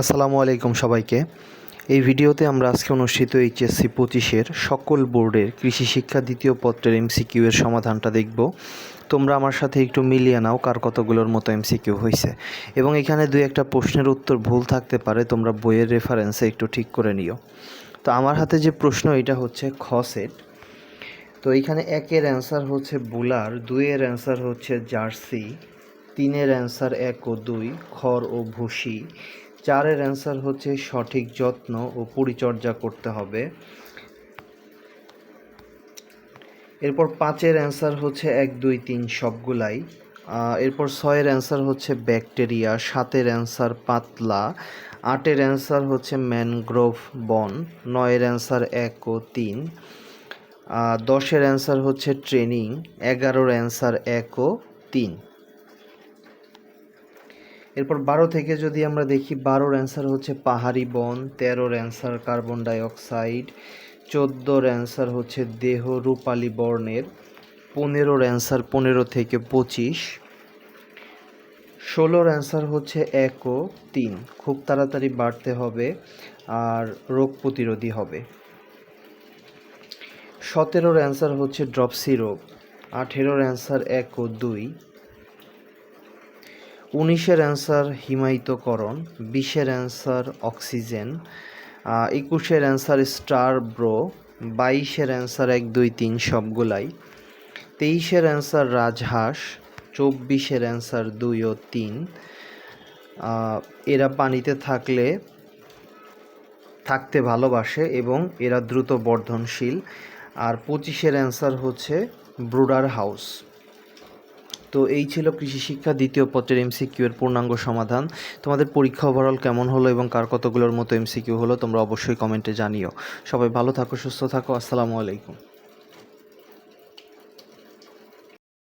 আসসালামু আলাইকুম সবাইকে। এই ভিডিওতে আমরা আজকে অনুষ্ঠিত এইচএসসি পঁচিশের সকল বোর্ডের কৃষি শিক্ষা দ্বিতীয় পত্রের এমসিকিউ এর সমাধানটা দেখব। তোমরা আমার সাথে একটু মিলিয়ে নাও কার কতগুলোর মতো এমসিকিউ হয়েছে। এবং এখানে দুই একটা প্রশ্নের উত্তর ভুল থাকতে পারে, তোমরা বইয়ের রেফারেন্সে একটু ঠিক করে নিও। তো আমার হাতে যে প্রশ্ন, এটা হচ্ছে খ সেট তো এইখানে একের অ্যান্সার হচ্ছে বুলার, দুইয়ের অ্যান্সার হচ্ছে জার্সি, তিনের অ্যান্সার এক ও দুই, খড় ও ভুসি চারের অ্যান্সার হচ্ছে সঠিক, যত্ন ও পরিচর্যা করতে হবে। এরপর পাঁচের অ্যান্সার হচ্ছে এক, দুই, তিন সবগুলাই। এরপর ছয়ের অ্যান্সার হচ্ছে ব্যাকটেরিয়া, সাতের অ্যান্সার পাতলা, আটের অ্যান্সার হচ্ছে ম্যানগ্রোভ বন, নয়ের অ্যান্সার এক ও তিন দশের অ্যান্সার হচ্ছে ট্রেনিং, এগারোর অ্যান্সার এক ও তিন। এরপর বারো থেকে যদি আমরা দেখি, বারোর অ্যান্সার হচ্ছে পাহাড়ি বন, তেরোর অ্যান্সার কার্বন ডাইঅক্সাইড চোদ্দোর অ্যান্সার হচ্ছে দেহ রূপালী বর্ণের, পনেরোর অ্যান্সার পনেরো থেকে পঁচিশ, ষোলোর অ্যান্সার হচ্ছে এক ও তিন। খুব তাড়াতাড়ি বাড়তে হবে আর রোগ প্রতিরোধী হবে। সতেরোর অ্যান্সার হচ্ছে ড্রপসি রোগ, আঠেরোর অ্যান্সার এক ও দুই উনিশের অ্যান্সার হিমায়িতকরণ, বিশের অ্যান্সার অক্সিজেন একুশের অ্যান্সার স্টার ব্রো, বাইশের অ্যান্সার এক, দুই, তিন সবগুলাই, তেইশের অ্যান্সার রাজহাঁস, চব্বিশের অ্যান্সার দুই ও তিন এরা পানিতে থাকলে থাকতে ভালোবাসে এবং এরা দ্রুত বর্ধনশীল, আর পঁচিশের অ্যান্সার হচ্ছে ব্রুডার হাউস। তো এই ছিল কৃষি শিক্ষা দ্বিতীয় পত্রের এমসিকিউ এর পূর্ণাঙ্গ সমাধান। তোমাদের পরীক্ষা ওভারঅল কেমন হলো এবং কার কতগুলোর মতো এমসিকিউ হলো তোমরা অবশ্যই কমেন্টে জানিও। সবাই ভালো থাকো, সুস্থ থাকো, আসসালামু আলাইকুম।